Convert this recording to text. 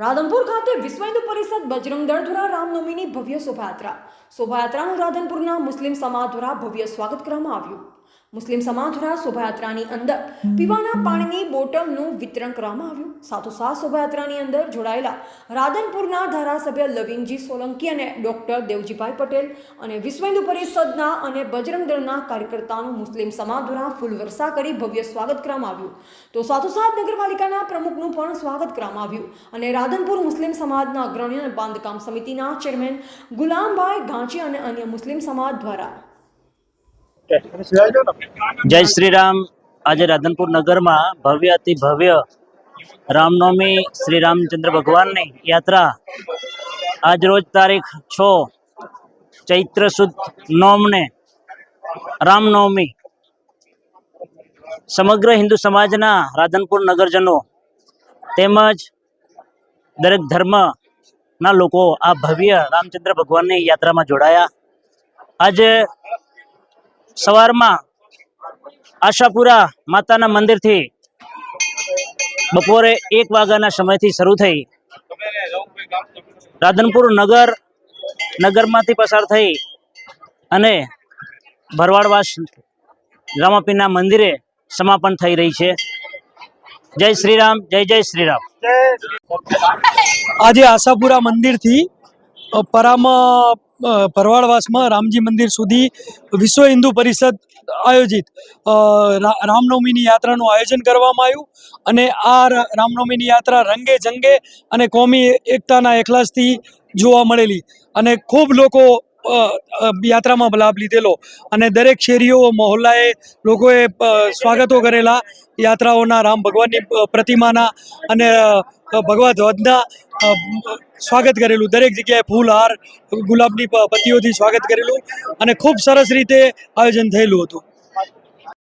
રાધનપુર ખાતે વિશ્વ હિન્દુ પરિષદ બજરંગ દળ દ્વારા રામનવમીની ભવ્ય શોભાયાત્રા. શોભાયાત્રાનું રાધનપુરના મુસ્લિમ સમાજ દ્વારા ભવ્ય સ્વાગત કરવામાં આવ્યું. મુસ્લિમ સમાજ દ્વારા શોભાયાત્રાની અંદર પીવાના પાણીની બોટલનું વિતરણ કરવામાં આવ્યું. સાથોસાથ શોભાયાત્રાની અંદર જોડાયેલા રાધનપુરના ધારાસભ્ય લવિંગજી સોલંકી અને ડોક્ટર દેવજીભાઈ પટેલ અને વિશ્વ હિન્દુ પરિષદના અને બજરંગ દળના કાર્યકર્તાનું મુસ્લિમ સમાજ દ્વારા ફૂલવર્ષા કરી ભવ્ય સ્વાગત કરવામાં આવ્યું. તો સાથોસાથ નગરપાલિકાના પ્રમુખનું પણ સ્વાગત કરવામાં આવ્યું અને રાધનપુર મુસ્લિમ સમાજના અગ્રણીઓ અને બાંધકામ સમિતિના ચેરમેન ગુલામભાઈ ગાંચી અને અન્ય મુસ્લિમ સમાજ દ્વારા જય શ્રી રામ આજે રાધનપુર નગરમાં ભવ્ય, અતિ ભવ્ય રામનવમી શ્રી રામચંદ્ર ભગવાનની યાત્રા. આજ રોજ તારીખ છ ચૈત્ર સુદ નોમને રામનવમી. સમગ્ર હિન્દુ સમાજના રાધનપુર નગરજનો તેમજ દરેક ધર્મના લોકો આ ભવ્ય રામચંદ્ર ભગવાનની યાત્રામાં જોડાયા. આજે સવારમાં આશાપુરા માતાના મંદિરથી બપોરે એક વાગ્યાના સમયથી શરૂ થઈ રાધનપુર નગર, નગરમાંથી પસાર થઈ અને ભરવાડવાસ રામાપીરના મંદિરે સમાપન થઈ રહી છે. જય શ્રી રામ જય જય શ્રી રામ આજે આશાપુરા મંદિરથી પરામાં ભરવાડવાસમાં રામજી મંદિર સુધી વિશ્વ હિન્દુ પરિષદ આયોજિત. રામનવમીની યાત્રાનું આયોજન કરવામાં આવ્યું અને આ રામનવમીની યાત્રા રંગે જંગે અને કોમી એકતાના એકલાસથી જોવા મળેલી. અને ખૂબ લોકો યાત્રામાં લાભ લીધેલો. અને દરેક શેરીઓ, મહોલ્લાએ લોકોએ સ્વાગતો કરેલા યાત્રાઓના રામ ભગવાનની પ્રતિમાના અને ભગવા ધ્વજના સ્વાગત કરેલું. દરેક જગ્યાએ ફૂલહાર ગુલાબની પત્તીઓથી સ્વાગત કરેલું. અને ખૂબ સરસ રીતે આયોજન થયેલું હતું.